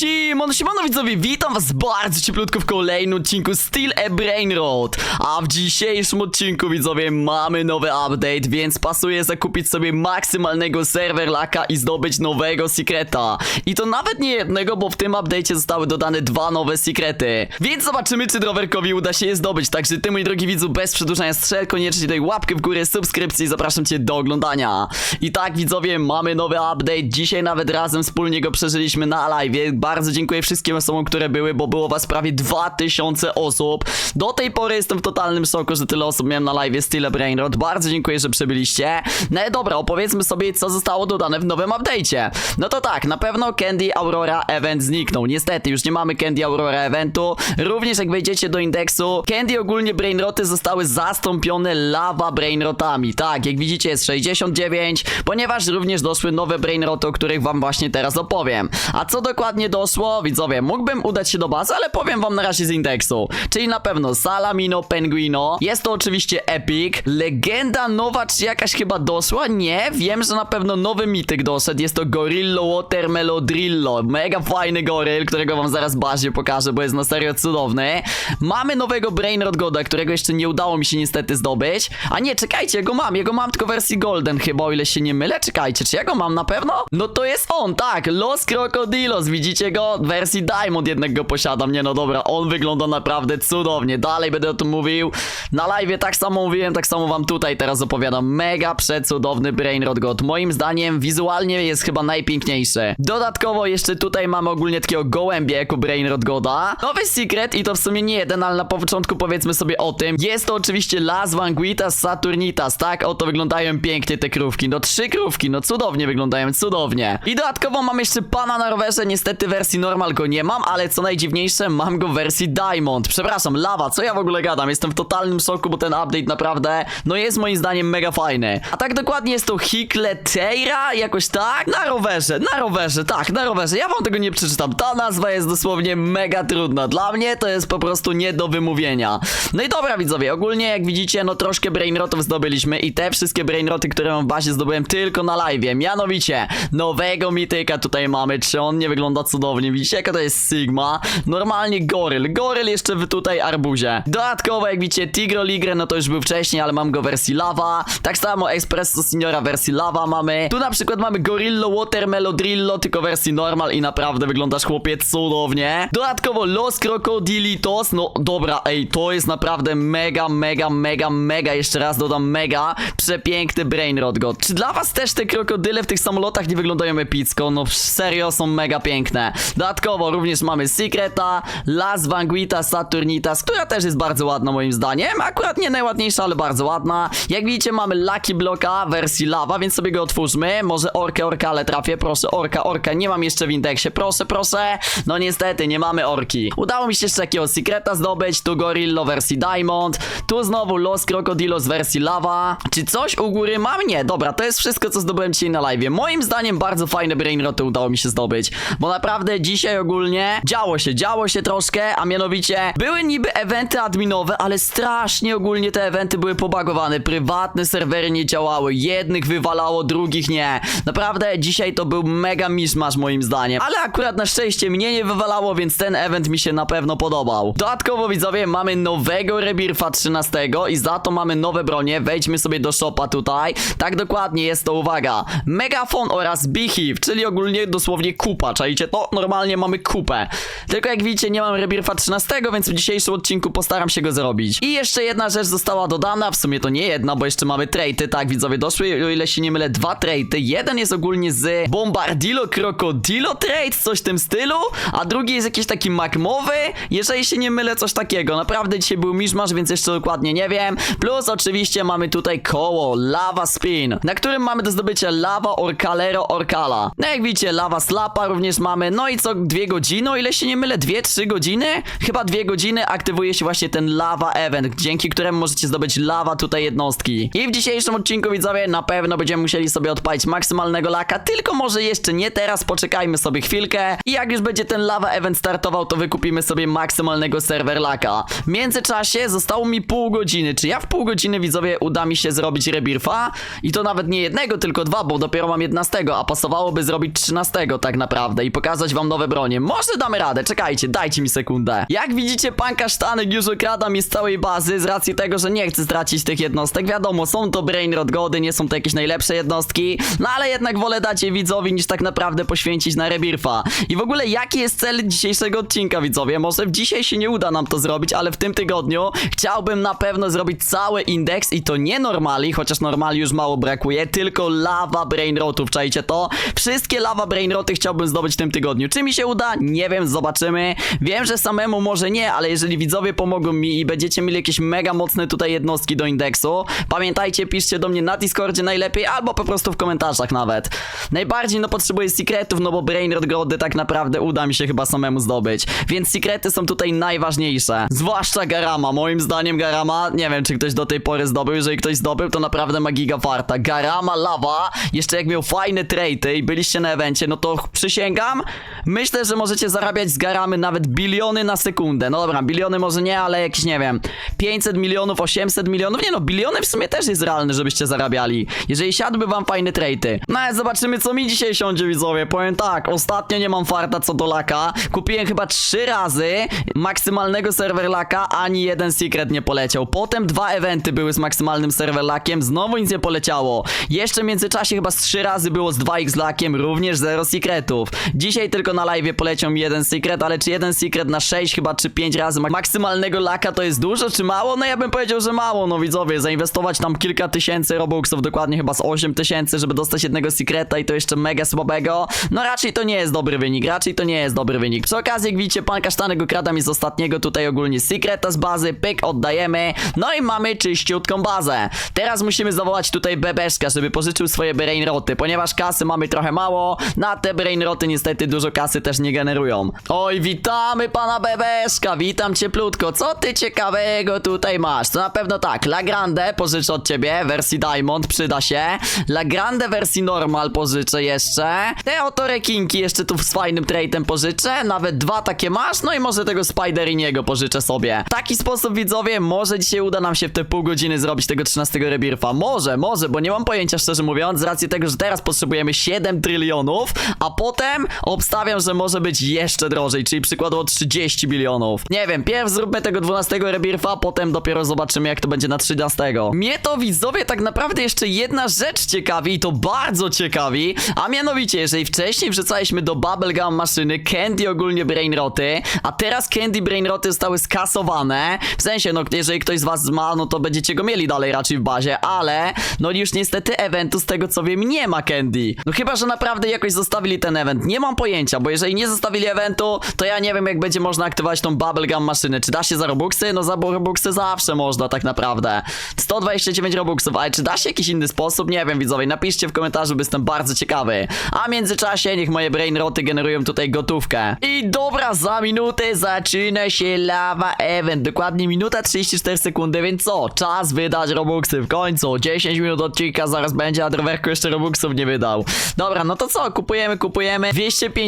Siemano, siemano widzowie, witam was bardzo cieplutko w kolejnym odcinku Steel a Brain Road. A w dzisiejszym odcinku widzowie mamy nowy update, więc pasuje zakupić sobie maksymalnego server laka i zdobyć nowego secreta I to nawet nie jednego, bo w tym update'cie zostały dodane dwa nowe secrety Więc zobaczymy czy Drowerkowi uda się je zdobyć, także ty mój drogi widzu bez przedłużania strzel, koniecznie daj łapkę w górę, subskrypcji i zapraszam cię do oglądania. I tak widzowie, mamy nowy update, dzisiaj nawet razem wspólnie go przeżyliśmy na live. Bardzo dziękuję wszystkim osobom, które były, bo było was prawie 2000 osób. Do tej pory jestem w totalnym szoku, że tyle osób miałem na live Brain Rot. Bardzo dziękuję, że przybyliście. No i dobra, opowiedzmy sobie, co zostało dodane w nowym update'cie. No to tak, na pewno Candy Aurora Event zniknął. Niestety, już nie mamy Candy Aurora Eventu. Również jak wejdziecie do indeksu, Candy ogólnie Brainroty zostały zastąpione Lava Brainrotami. Tak, jak widzicie jest 69, ponieważ również doszły nowe Brainroty, o których wam właśnie teraz opowiem. A co dokładnie doszło? Widzowie, mógłbym udać się do bazy, ale powiem wam na razie z indeksu. Czyli na pewno Salamino Penguino. Jest to oczywiście Epic. Legenda nowa czy jakaś chyba doszła? Nie, wiem, że na pewno nowy mityk doszedł. Jest to Gorillo Watermelodrillo. Mega fajny goryl, którego wam zaraz bazie pokażę, bo jest na serio cudowny. Mamy nowego Brainrod Goda, którego jeszcze nie udało mi się niestety zdobyć. A nie, czekajcie, jego mam. Jego mam tylko w wersji Golden chyba, o ile się nie mylę. Czekajcie, czy ja go mam na pewno? No to jest on, tak. Los Crocodilos. Widzicie go? Wersji Diamond jednak go posiadam. Nie no dobra, on wygląda naprawdę cudownie. Dalej będę o tym mówił. Na live tak samo mówiłem, tak samo wam tutaj teraz opowiadam. Mega przecudowny Brainrod God. Moim zdaniem wizualnie jest chyba najpiękniejszy. Dodatkowo jeszcze tutaj mamy ogólnie takiego gołębia jako Brainrod Goda. Nowy secret i to w sumie nie jeden, ale na początku powiedzmy sobie o tym. Jest to oczywiście Las Vanguitas Saturnitas, tak? Oto wyglądają pięknie te krówki. No trzy krówki, no cudownie wyglądają, cudownie. I dodatkowo mam jeszcze pana na rowerze, niestety wersji normal go nie mam, ale co najdziwniejsze, mam go w wersji Diamond. Przepraszam, lawa, co ja w ogóle gadam? Jestem w totalnym szoku, bo ten update naprawdę, no jest moim zdaniem mega fajny. A tak dokładnie jest to Hikleteira, jakoś tak? Na rowerze, na rowerze, tak, na rowerze. Ja wam tego nie przeczytam. Ta nazwa jest dosłownie mega trudna. Dla mnie to jest po prostu nie do wymówienia. No i dobra widzowie, ogólnie jak widzicie, no troszkę brainrotów zdobyliśmy i te wszystkie brainroty, które mam w bazie zdobyłem tylko na live. Mianowicie, nowego mityka tutaj mamy. Czy on nie wygląda cudownie? Widzicie jaka to jest Sigma? Normalnie goryl. Goryl jeszcze w tutaj arbuzie. Dodatkowo jak widzicie Tigro Ligre, no to już był wcześniej, ale mam go w wersji lava. Tak samo Espresso Signora w wersji lava mamy. Tu na przykład mamy Gorillo Watermelodrillo, tylko w wersji normal i naprawdę wyglądasz chłopie cudownie. Dodatkowo Los Crocodilitos, no dobra, ej, to jest naprawdę mega, mega, mega, mega, jeszcze raz dodam mega, przepiękny Brainrod God. Czy dla was też te krokodyle w tych samolotach nie wyglądają epicko? No serio, są mega piękne. Dodatkowo również mamy Secreta, Las Vanguita Saturnitas, która też jest bardzo ładna moim zdaniem. Akurat nie najładniejsza, ale bardzo ładna. Jak widzicie mamy Lucky Blocka wersji lava, więc sobie go otwórzmy. Może orkę, orka, ale trafię. Proszę, orka, orka, nie mam jeszcze w indeksie. Proszę, proszę. No niestety, nie mamy orki. Udało mi się jeszcze takiego Secreta zdobyć. Tu Gorillo wersji Diamond. Tu znowu Los Crocodilos wersji lava. Czy coś u góry mam? Nie, dobra, to jest wszystko, co zdobyłem dzisiaj na live. Moim zdaniem bardzo fajne brainroty udało mi się zdobyć. Bo naprawdę dzisiaj ogólnie działo się, działo się troszkę, a mianowicie były niby eventy adminowe, ale strasznie ogólnie te eventy były pobagowane. Prywatne serwery nie działały. Jednych wywalało, drugich nie. Naprawdę dzisiaj to był mega miszmasz moim zdaniem. Ale akurat na szczęście mnie nie wywalało, więc ten event mi się na pewno podobał. Dodatkowo widzowie mamy nowego Rebirfa 13 i za to mamy nowe bronie. Wejdźmy sobie do shopa tutaj. Tak dokładnie jest to, uwaga. Megafon oraz Beehive, czyli ogólnie dosłownie kupa, czajcie to? Normalnie mamy kupę. Tylko jak widzicie nie mam Rebirfa 13, więc w dzisiejszym odcinku postaram się go zrobić. I jeszcze jedna rzecz została dodana, w sumie to nie jedna, bo jeszcze mamy traity, tak widzowie, doszły, o ile się nie mylę, dwa traity. Jeden jest ogólnie z Bombardilo Crocodilo trade, coś w tym stylu, a drugi jest jakiś taki magmowy, jeżeli się nie mylę, coś takiego. Naprawdę dzisiaj był miszmasz, więc jeszcze dokładnie nie wiem. Plus oczywiście mamy tutaj koło, Lava Spin, na którym mamy do zdobycia Lava Orcalero Orcala. No jak widzicie, Lava Slapa również mamy, no i co dwie godziny, o ile się nie mylę, dwie, trzy godziny? Chyba dwie godziny aktywuje się właśnie ten Lava Event, dzięki któremu możecie zdobyć Lava tutaj jednostki. I w dzisiejszym odcinku, widzowie, na pewno będziemy musieli sobie odpalić maksymalnego laka, tylko może jeszcze nie teraz, poczekajmy sobie chwilkę i jak już będzie ten Lava Event startował, to wykupimy sobie maksymalnego serwer laka. W międzyczasie zostało mi pół godziny, czy ja w pół godziny, widzowie, uda mi się zrobić rebirfa? I to nawet nie jednego, tylko dwa, bo dopiero mam 11, a pasowałoby zrobić 13 tak naprawdę i pokazać dać wam nowe bronie. Może damy radę, czekajcie, dajcie mi sekundę. Jak widzicie, pan Kasztanek już okrada mnie z całej bazy z racji tego, że nie chce stracić tych jednostek. Wiadomo, są to Brainrot Gody, nie są to jakieś najlepsze jednostki, no ale jednak wolę dać je widzowi niż tak naprawdę poświęcić na Rebirfa. I w ogóle jaki jest cel dzisiejszego odcinka, widzowie? Może dzisiaj się nie uda nam to zrobić, ale w tym tygodniu chciałbym na pewno zrobić cały indeks i to nie normali, chociaż normali już mało brakuje, tylko lava brainrotów, czajcie to? Wszystkie lava brainroty chciałbym zdobyć w tym tygodniu. Czy mi się uda? Nie wiem, zobaczymy. Wiem, że samemu może nie, ale jeżeli widzowie pomogą mi i będziecie mieli jakieś mega mocne tutaj jednostki do indeksu, pamiętajcie, piszcie do mnie na Discordzie najlepiej, albo po prostu w komentarzach nawet. Najbardziej no potrzebuję secretów, no bo brainrot grody tak naprawdę uda mi się chyba samemu zdobyć. Więc secrety są tutaj najważniejsze. Zwłaszcza Garama. Moim zdaniem Garama, nie wiem czy ktoś do tej pory zdobył, jeżeli ktoś zdobył, to naprawdę ma giga farta. Garama Lava, jeszcze jak miał fajne traity i byliście na evencie, no to przysięgam, myślę, że możecie zarabiać z Garamy nawet biliony na sekundę. No dobra, biliony może nie, ale jakieś, nie wiem, 500 milionów, 800 milionów, nie no, biliony w sumie też jest realne, żebyście zarabiali. Jeżeli siadłby wam fajne traity. No ale zobaczymy, co mi dzisiaj siądzie, widzowie. Powiem tak, ostatnio nie mam farta co do laka. Kupiłem chyba trzy razy maksymalnego server laka, ani jeden secret nie poleciał. Potem dwa eventy były z maksymalnym serwer lakiem, znowu nic nie poleciało. Jeszcze w międzyczasie chyba z trzy razy było z 2x lakiem, również zero secretów. Dzisiaj tylko na live poleciał mi jeden secret, ale czy jeden secret na 6 chyba, czy 5 razy mak- maksymalnego laka to jest dużo, czy mało? No ja bym powiedział, że mało, no widzowie, zainwestować tam kilka tysięcy robuxów, dokładnie chyba z 8 tysięcy, żeby dostać jednego secreta i to jeszcze mega słabego. No raczej to nie jest dobry wynik, raczej to nie jest dobry wynik. Przy okazji, jak widzicie, pan Kasztanek okrada mi z ostatniego tutaj ogólnie secreta z bazy, pyk, oddajemy, no i mamy czyściutką bazę. Teraz musimy zawołać tutaj Bebeszka, żeby pożyczył swoje brainroty, ponieważ kasy mamy trochę mało, na te brainroty niestety dużo kasy też nie generują. Oj, witamy pana Bebeszka, witam cieplutko, co ty ciekawego tutaj masz? To na pewno tak, La Grande pożyczę od ciebie, wersji Diamond, przyda się, La Grande wersji Normal pożyczę jeszcze, te oto rekinki jeszcze tu z fajnym trade'em pożyczę, nawet dwa takie masz, no i może tego Spideriniego pożyczę sobie. W taki sposób widzowie, może dzisiaj uda nam się w te pół godziny zrobić tego 13 rebirfa, może, może, bo nie mam pojęcia szczerze mówiąc, z racji tego, że teraz potrzebujemy 7 trylionów, a potem obstawiam, że może być jeszcze drożej, czyli przykładowo 30 bilionów. Nie wiem, pierw zróbmy tego 12 rebirfa, potem dopiero zobaczymy jak to będzie na 13. Mnie to widzowie tak naprawdę jeszcze jedna rzecz ciekawi i to bardzo ciekawi, a mianowicie, jeżeli wcześniej wrzucaliśmy do Bubblegum maszyny Candy ogólnie brainroty, a teraz Candy brainroty zostały skasowane, w sensie, no jeżeli ktoś z was ma, no to będziecie go mieli dalej raczej w bazie, ale no już niestety eventu z tego co wiem nie ma Candy. No chyba, że naprawdę jakoś zostawili ten event, nie mam pojęcia, bo jeżeli nie zostawili eventu, to ja nie wiem jak będzie można aktywować tą Bubblegum maszynę. Czy da się za Robuxy? No za Robuxy zawsze można tak naprawdę. 129 Robuxów, ale czy da się jakiś inny sposób? Nie wiem widzowie, napiszcie w komentarzu, bo jestem bardzo ciekawy. A w międzyczasie niech moje brainroty generują tutaj gotówkę. I dobra, za minutę zaczyna się lava event. Dokładnie minuta 34 sekundy, więc co? Czas wydać Robuxy w końcu. 10 minut odcinka zaraz będzie, a Drowerko jeszcze Robuxów nie wydał. Dobra, no to co? Kupujemy, kupujemy.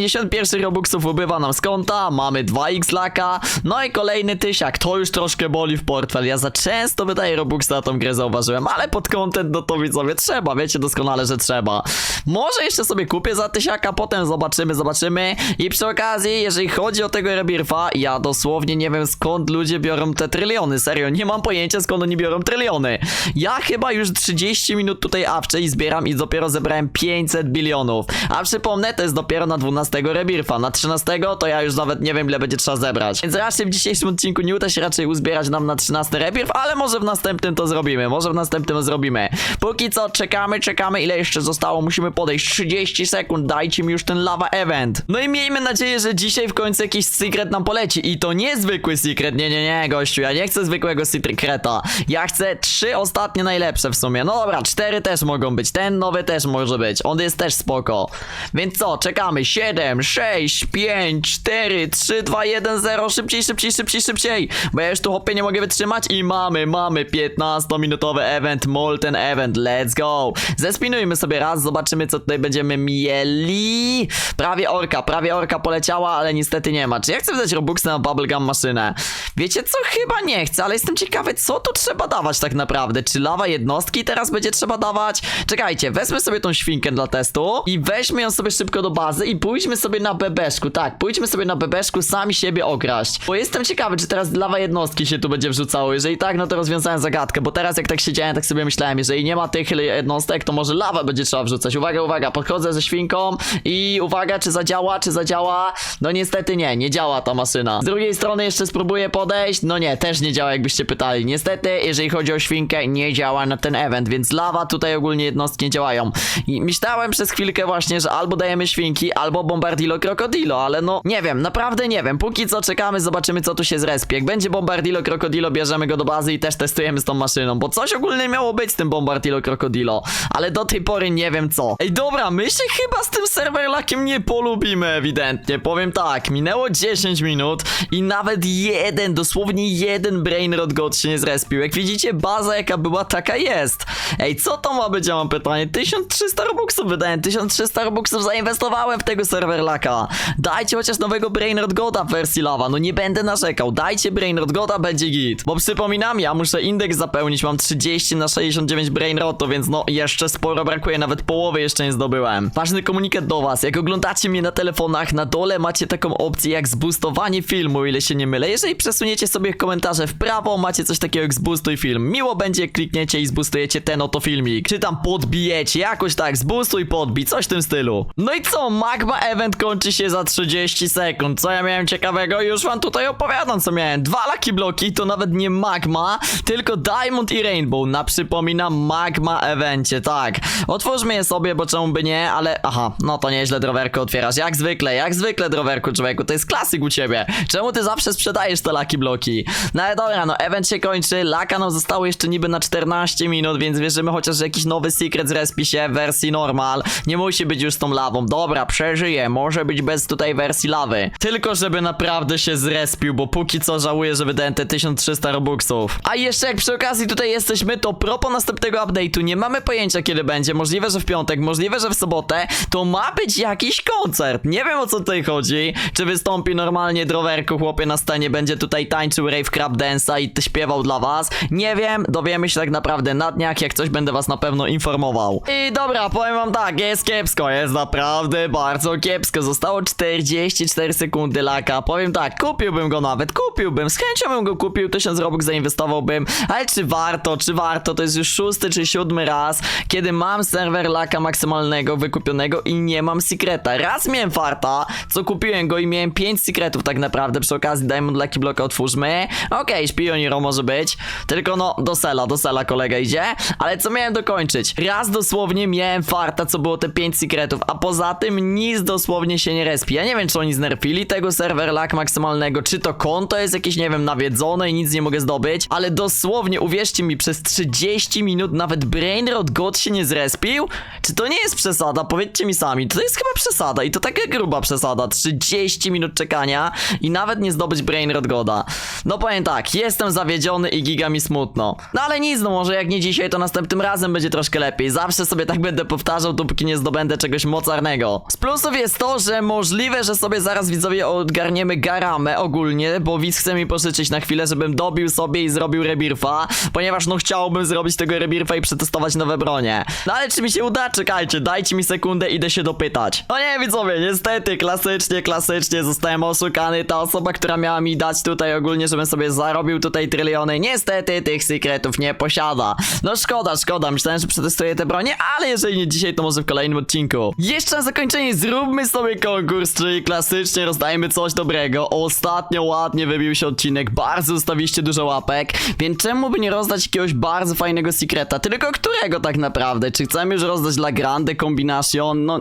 251 Robuxów ubywa nam z konta. Mamy 2x laka. No i kolejny tysiak. To już troszkę boli w portfel. Ja za często wydaję Robuxy na tą grę, zauważyłem. Ale pod content, no to widzowie trzeba. Wiecie doskonale, że trzeba. Może jeszcze sobie kupię za tysiaka, potem zobaczymy, zobaczymy. I przy okazji, jeżeli chodzi o tego Rebirfa, ja dosłownie nie wiem skąd ludzie biorą te tryliony. Serio, nie mam pojęcia skąd oni biorą tryliony. Ja chyba już 30 minut tutaj awczę i zbieram i dopiero zebrałem 500 bilionów. A przypomnę, to jest dopiero na 12 Rebirfa. Na 13 to ja już nawet nie wiem ile będzie trzeba zebrać. Więc raczej w dzisiejszym odcinku nie uda się raczej uzbierać nam na 13 Rebirf, ale może w następnym to zrobimy. Może w następnym zrobimy. Póki co czekamy, czekamy ile jeszcze zostało. Musimy podejść 30 sekund. Dajcie mi już ten lava event. No i miejmy nadzieję, że dzisiaj w końcu jakiś secret nam poleci. I to nie zwykły secret. Nie, nie, nie, gościu. Ja nie chcę zwykłego secreta. Ja chcę trzy ostatnie najlepsze w sumie. No dobra, cztery też mogą być. Ten nowy też może być. On jest też spoko. Więc co, czekamy. 7, 6, 5, 4, 3, 2, 1, 0. Szybciej, szybciej, szybciej, szybciej. Bo ja już tu hopie nie mogę wytrzymać. I mamy, mamy 15-minutowy event, Molten Event. Let's go. Zespinujmy sobie raz, zobaczymy co tutaj będziemy mieli. Prawie orka, prawie orka poleciała, ale niestety nie ma. Czy ja chcę wydać Robuxy na Bubblegum maszynę? Wiecie co? Chyba nie chcę, ale jestem ciekawy, co tu trzeba dawać tak naprawdę. Czy lawa jednostki teraz będzie trzeba dawać? Czekajcie, wezmę sobie tą świnkę dla testu i weźmy ją sobie szybko do bazy i pójdźmy pójdźmy sobie na bebeszku, tak, pójdźmy sobie na bebeszku sami siebie okraść. Bo jestem ciekawy, czy teraz lawa jednostki się tu będzie wrzucało. Jeżeli tak, no to rozwiązałem zagadkę, bo teraz jak tak siedziałem, tak sobie myślałem, jeżeli nie ma tych jednostek, to może lawę będzie trzeba wrzucać. Uwaga, uwaga, podchodzę ze świnką i uwaga, czy zadziała, czy zadziała. No niestety nie, nie działa ta maszyna. Z drugiej strony jeszcze spróbuję podejść, no nie, też nie działa, jakbyście pytali. Niestety, jeżeli chodzi o świnkę, nie działa na ten event, więc lawa tutaj ogólnie jednostki nie działają. I myślałem przez chwilkę właśnie, że albo dajemy świnki, albo bombardilo krokodilo, ale no nie wiem, naprawdę nie wiem. Póki co czekamy, zobaczymy co tu się zrespi. Jak będzie bombardilo krokodilo, bierzemy go do bazy i też testujemy z tą maszyną, bo coś ogólnie miało być z tym bombardilo krokodilo, ale do tej pory nie wiem co. Ej, dobra, my się chyba z tym serwerlakiem nie polubimy ewidentnie. Powiem tak, minęło 10 minut i nawet jeden, dosłownie jeden brainrot god się nie zrespił. Jak widzicie, baza jaka była, taka jest. Ej, co to ma być, ja mam pytanie. 1300 robuxów wydałem, 1300 robuxów zainwestowałem w tego serwerlaka. Dajcie chociaż nowego brainrot goda w wersji lawa, no nie będę narzekał. Dajcie brainrot goda, będzie git. Bo przypominam, ja muszę indeks zapełnić, mam 30 na 69 brainrotu, więc no jeszcze sporo brakuje, nawet połowy jeszcze nie zdobyłem. Ważny komunikat do was, jak oglądacie mnie na telefonach, na dole macie taką opcję jak zboostowanie filmu, ile się nie mylę. Jeżeli przesuniecie sobie komentarze w prawo, macie coś takiego jak zboostuj film. Miło będzie, klikniecie i zboostujecie ten oto filmik. Czy tam podbijecie, jakoś tak, zboostuj, podbij, coś w tym stylu. No i co, Magma Event kończy się za 30 sekund. Co ja miałem ciekawego? Już wam tutaj opowiadam, co miałem. Dwa Lucky Bloki, to nawet nie Magma, tylko Diamond i Rainbow. Na przypominam Magma Evencie, tak. Otwórzmy je sobie, bo czemu by nie, ale aha, no to nieźle, Drowerku, otwierasz. Jak zwykle, jak zwykle, Drowerku, człowieku, to jest klasyk u ciebie. Czemu ty zawsze sprzedajesz te Lucky Bloki? No ale dobra, no event się kończy, laka nam zostało jeszcze niby na 14 minut, więc wierzymy chociaż, że jakiś nowy secret zrespi się w wersji normal. Nie musi być już z tą lawą. Dobra, przeżyję, może być bez tutaj wersji lawy. Tylko żeby naprawdę się zrespił, bo póki co żałuję, że wydałem te 1300 robuxów. A jeszcze jak przy okazji tutaj jesteśmy, to propos następnego update'u, nie mamy pojęcia kiedy będzie, możliwe, że w piątek, możliwe, że w sobotę, to ma być jakiś koncert. Nie wiem o co tutaj chodzi, czy wystąpi normalnie drowerku chłopie na scenie, będzie tutaj tańczył rave crab dance'a i śpiewał dla was. Nie wiem, dowiemy się tak naprawdę na dniach, jak coś będę was na pewno informował. I dobra, powiem wam tak, jest kiepsko, jest naprawdę bardzo kiepsko. Zostało 44 sekundy laka. Powiem tak, kupiłbym go nawet, kupiłbym, z chęcią bym go kupił, 1000 robux zainwestowałbym, ale czy warto, czy warto, to jest już szósty czy siódmy raz, kiedy mam serwer laka maksymalnego wykupionego i nie mam secreta. Raz miałem farta, co kupiłem go i miałem 5 secretów tak naprawdę, przy okazji Diamond Lucky Block otwórzmy. Okej, szpioniro może być, tylko no, do sela, do sela kolega idzie, ale co miałem dokończyć? Raz dosłownie miałem farta, co było te 5 secretów, a poza tym nic dosłownie się nie respi. Ja nie wiem, czy oni znerfili tego serwer lag maksymalnego, czy to konto jest jakieś, nie wiem, nawiedzone i nic nie mogę zdobyć, ale dosłownie, uwierzcie mi, przez 30 minut nawet Brainrot God się nie zrespił? Czy to nie jest przesada? Powiedzcie mi sami, to jest chyba przesada i to taka gruba przesada. 30 minut czekania i nawet nie zdobyć Brainrot Goda. No powiem tak, jestem zawiedziony i giga mi smutno. No ale nic, no może jak nie dzisiaj, to następnym razem będzie troszkę lepiej. Zawsze sobie tak będę powtarzał, dopóki nie zdobędę czegoś mocarnego. Z plusów jest to, że możliwe, że sobie zaraz widzowie odgarniemy garamę ogólnie, bo widz chce mi pożyczyć na chwilę, żebym dobił sobie i zrobił rebirfa, ponieważ no chciałbym zrobić tego rebirfa i przetestować nowe bronie. No ale czy mi się uda? Czekajcie, dajcie mi sekundę, idę się dopytać. No nie widzowie, niestety, klasycznie, klasycznie zostałem oszukany. Ta osoba, która miała mi dać tutaj ogólnie, żebym sobie zarobił tutaj tryliony, niestety tych sekretów nie posiada. No szkoda, szkoda, myślałem, że przetestuję te bronie, ale jeżeli nie dzisiaj, to może w kolejnym odcinku. Jeszcze na zakończenie zróbmy sobie konkurs, czyli klasycznie rozdajmy coś dobrego. Ostatnio ładnie wybił się odcinek, bardzo zostawiliście dużo łapek, więc czemu by nie rozdać jakiegoś bardzo fajnego sekreta? Tylko którego tak naprawdę? Czy chcemy już rozdać La Grande Combination? No,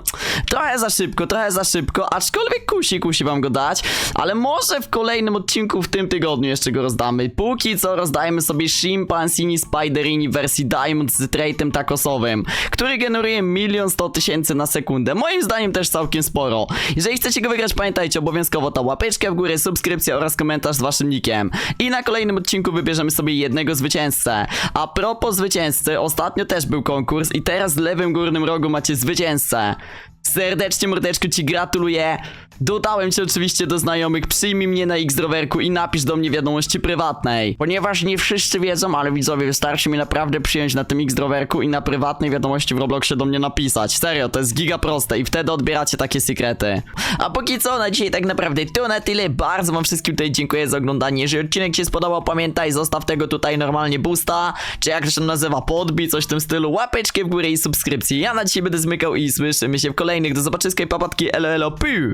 trochę za szybko, trochę za szybko, aczkolwiek kusi, kusi wam go dać, ale może w kolejnym odcinku w tym tygodniu jeszcze go rozdamy. Póki co rozdajmy sobie Shimpansini Spiderini wersji Diamond z trade'em takosowym, który generuje milion sto tysięcy na sekundę. Moim zdaniem też całkiem sporo. Jeżeli chcecie go wygrać, pamiętajcie obowiązkowo ta łapeczka w górę, subskrypcja oraz komentarz z waszym nickiem. I na kolejnym odcinku wybierzemy sobie jednego zwycięzcę. A propos zwycięzcy, ostatnio też był konkurs i teraz w lewym górnym rogu macie zwycięzcę. Serdecznie mordeczku ci gratuluję. Dodałem cię oczywiście do znajomych, przyjmij mnie na X-Drowerku i napisz do mnie wiadomości prywatnej. Ponieważ nie wszyscy wiedzą, ale widzowie, wystarczy mi naprawdę przyjąć na tym X-Drowerku i na prywatnej wiadomości w Robloxie do mnie napisać. Serio, to jest giga proste i wtedy odbieracie takie sekrety. A póki co, na dzisiaj tak naprawdę to na tyle. Bardzo wam wszystkim tutaj dziękuję za oglądanie. Jeżeli odcinek ci się spodobał, pamiętaj, zostaw tego tutaj normalnie boosta, czy jak się nazywa, podbij, coś w tym stylu, łapeczkę w górę i subskrypcję. Ja na dzisiaj będę zmykał i słyszymy się w kolejnych. Do zobaczyska i papatki, elo elo, piu!